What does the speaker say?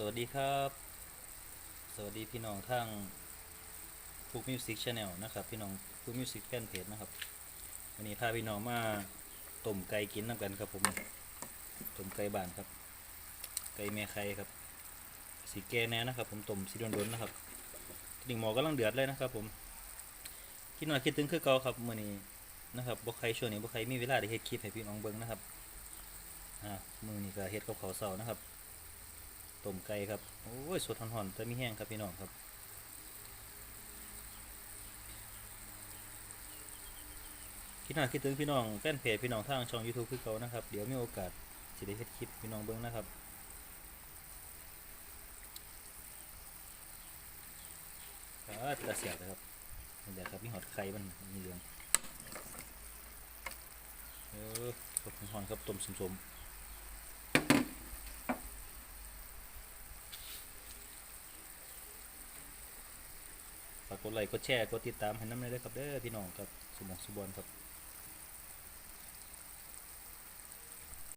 สวัสดีครับ สวัสดีพี่น้องทางฟุกมิวสิกชาแนลนะครับ พี่น้องฟุกมิวสิกแฟนเพจนะครับวันนี้พาพี่น้องมาต้มไก่กินน้ำกันครับผมต้มไก่บ้านครับ ไก่แม่ไข่ครับสีแก่แน่นะครับ ผมต้มสีดนๆนะครับดิ่งหมอกำลังเดือดเลยนะครับ ผมคิดหน่อยคิดถึงคือเก่าครับมื่อนี้นะครับบ่ใครช่วงนี้บ่ใครมีเวลาได้เฮ็ดคลิปให้พี่น้องเบิ่งนะครับอ่ามือนี้ก็เฮ็ดกับข้าวเช้านะครับ ต้มไก่ครับ โอ้ย สดหอนๆแต่มีแห้งครับพี่น้องครับคิดหน่อยคิดถึงพี่น้องแฟนเพจพี่น้องทางช่อง YouTube คือเขานะครับ เดี๋ยวมีโอกาสสิได้เฮ็ดคลิปพี่น้องเบิ่งนะครับอ่าตะเสียบนะครับนี่แหละครับมีหอดไข่มันมีเหลืองเออสดหอนครับต้มสมๆ กกดไลค์กดแชร์กดติดตามให้น้ำเลยครับเด้อพี่น้องครับสมองสุบอนครับ